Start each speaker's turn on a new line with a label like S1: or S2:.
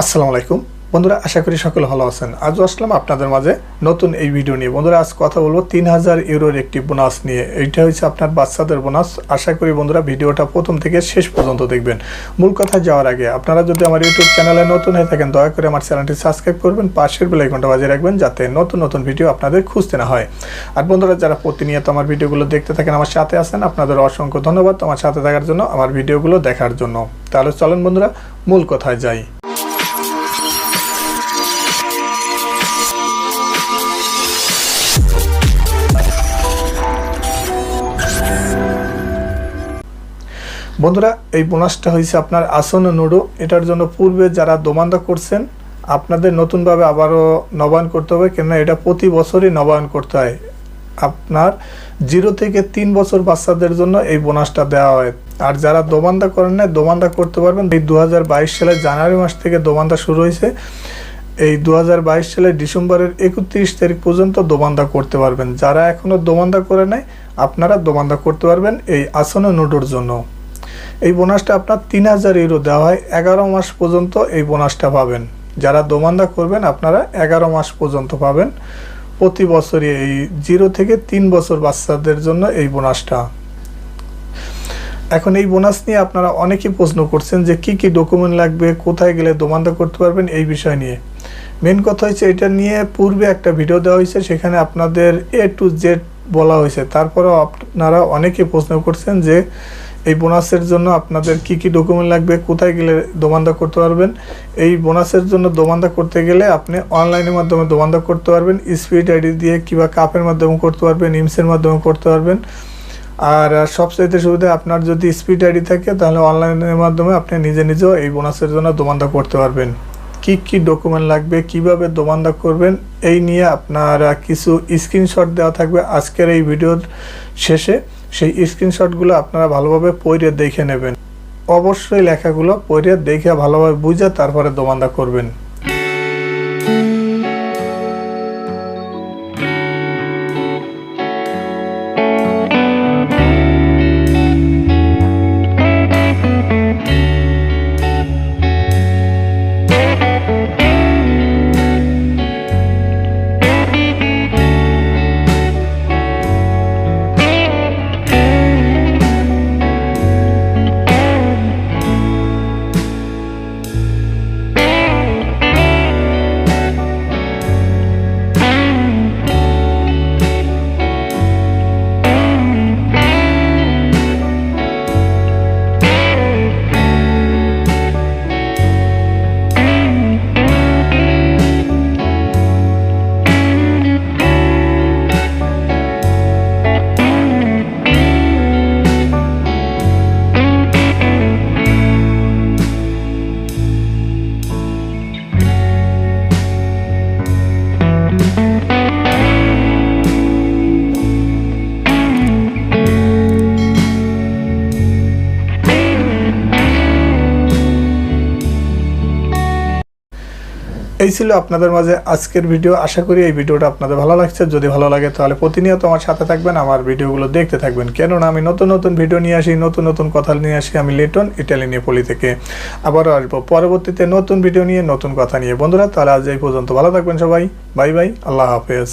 S1: আসসালামু আলাইকুম। বন্ধুরা, আশা করি সকলে ভালো আছেন। আজও আসলাম আপনাদের মাঝে নতুন এই ভিডিও নিয়ে। বন্ধুরা, আজ কথা বলব তিন হাজার ইউরোর একটি বোনাস নিয়ে। এইটা হচ্ছে আপনার বাচ্চাদের বোনাস। আশা করি বন্ধুরা, ভিডিওটা প্রথম থেকে শেষ পর্যন্ত দেখবেন। মূল কথা যাওয়ার আগে, আপনারা যদি আমার ইউটিউব চ্যানেলে নতুন হয়ে থাকেন, দয়া করে আমার চ্যানেলটি সাবস্ক্রাইব করবেন, পাশের বেল আইকনটা বাজিয়ে রাখবেন, যাতে নতুন নতুন ভিডিও আপনাদের খুঁজতে না হয়। আর বন্ধুরা, যারা প্রতিনিয়ত আমার ভিডিওগুলো দেখতে থাকেন, আমার সাথে আছেন, আপনাদের অসংখ্য ধন্যবাদ আমার সাথে থাকার জন্য, আমার ভিডিওগুলো দেখার জন্য। তাহলে চলেন বন্ধুরা, মূল কথায় যাই। বন্ধুরা, এই বোনাসটা হয়েছে আপনার আসন নুডো। এটার জন্য পূর্বে যারা দোমান্দা করছেন, আপনাদের নতুনভাবে আবারও নবায়ন করতে হবে, কেননা এটা প্রতি বছরই নবায়ন করতে হয়। আপনার জিরো থেকে তিন বছর বাচ্চাদের জন্য এই বোনাসটা দেওয়া হয়। আর যারা দোমান্দা করেন না দোমান্দা করতে পারবেন। এই দু সালের জানুয়ারি মাস থেকে দোমান্দা শুরু হয়েছে। এই দু সালের ডিসেম্বরের একত্রিশ তারিখ পর্যন্ত দোমান্দা করতে পারবেন। যারা এখনও দোমান্দা করে নেয় আপনারা দোমান্দা করতে পারবেন এই আসন নুডোর জন্য। এই বোনাসটা আপনার তিন হাজার ইউরো দেওয়া হয়, এগারো মাস পর্যন্ত এই বোনাসটা পাবেন। যারা দোমান্দা করবেন, আপনারা এগারো মাস পর্যন্ত পাবেন। প্রতি বছরই এই জিরো থেকে তিন বছর বাচ্চাদের জন্য এই বোনাসটা। এখন এই বোনাস নিয়ে আপনারা অনেকেই প্রশ্ন করছেন যে কি কি ডকুমেন্ট লাগবে, কোথায় গেলে দোমান্দা করতে পারবেন এই বিষয় নিয়ে। মেন কথা হচ্ছে এটা নিয়ে পূর্বে একটা ভিডিও দেওয়া হয়েছে, সেখানে আপনাদের এ টু জেড বলা হয়েছে। তারপরেও আপনারা অনেকে প্রশ্ন করছেন যে এই বোনাসের জন্য আপনাদের কি কি ডকুমেন্ট লাগবে, কোথায় গেলে দোমান্দা করতে পারবেন? এই বোনাসের জন্য দোমান্দা করতে গেলে আপনি অনলাইনের মাধ্যমে দোমান্দা করতে পারবেন। স্পিড আইডি দিয়ে কিংবা কাপের মাধ্যমে করতে পারবেন ইমসের মাধ্যমে করতে পারবেন। আর সবচাইতে সুবিধা, আপনার যদি স্পিড আইডি থাকে, তাহলে অনলাইনের মাধ্যমে আপনি নিজে নিজেও এই বোনাসের জন্য দোমান্দা করতে পারবেন। কি কি ডকুমেন্ট লাগবে, কীভাবে দোমান্দা করবেন, এই নিয়ে আপনারা কিছু স্ক্রিনশট দেওয়া থাকবে আজকের এই ভিডিওর শেষে। সেই স্ক্রিনশটগুলো আপনারা ভালোভাবে পড়ে দেখে নেবেন। অবশ্যই লেখাগুলো পড়ে দেখে ভালোভাবে বুঝে তারপরে দোমান্দা করবেন। এই ছিল আপনাদের মাঝে আজকের ভিডিও। আশা করি এই ভিডিওটা আপনাদের ভালো লাগছে। যদি ভালো লাগে তাহলে প্রতিনিয়ত আমার সাথে থাকবেন, আমার ভিডিওগুলো দেখতে থাকবেন। কেননা আমি নতুন নতুন ভিডিও নিয়ে আসি, নতুন নতুন কথা নিয়ে আসি। আমি লিটন, ইটালি, নেপোলি থেকে আবারও আসব। পরবর্তীতে নতুন ভিডিও নিয়ে, নতুন কথা নিয়ে। বন্ধুরা, তাহলে আজ এই পর্যন্ত। ভালো থাকবেন সবাই। Bye bye. আল্লাহ হাফেজ।